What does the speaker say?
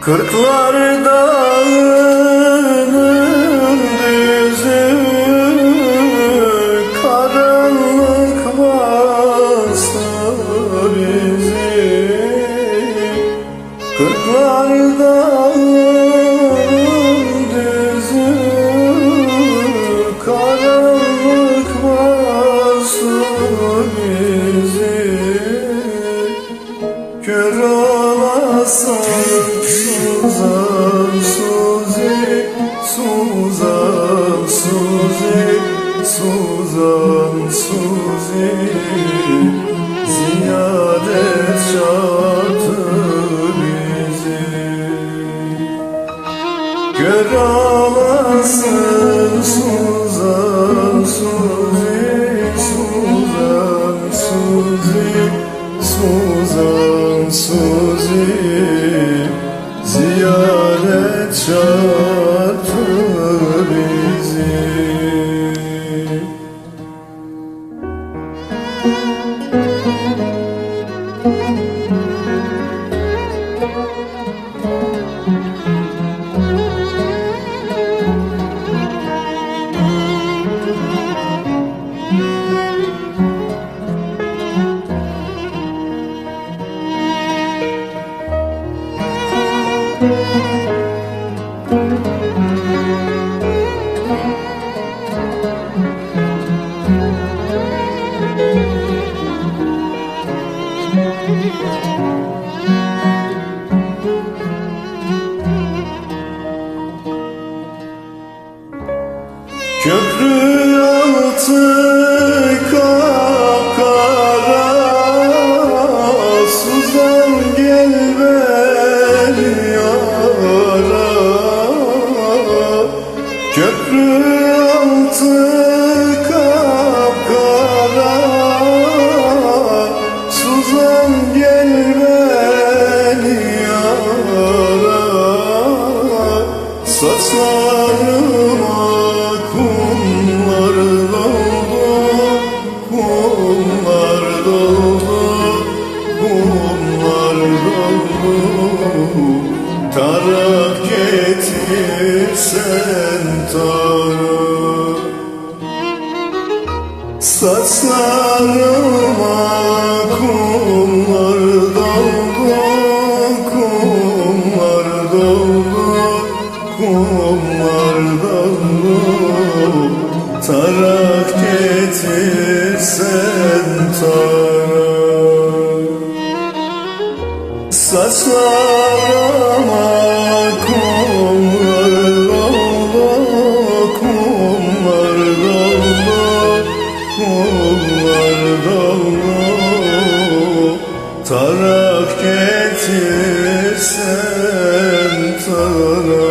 Kırklar dağı Suzan Suzi Ziyaret şartı bizi. Kör olasın Suzan Suzi Suzan Suzi Suzan Suzi Ziyaret şartı Köprü altı getirsen tarak Saçlarıma kumlar doldu Kumlar doldu Kumlar doldu. Tarak getirsen tarak Saçlarıma Dağlar dolu tarak getirsen tarak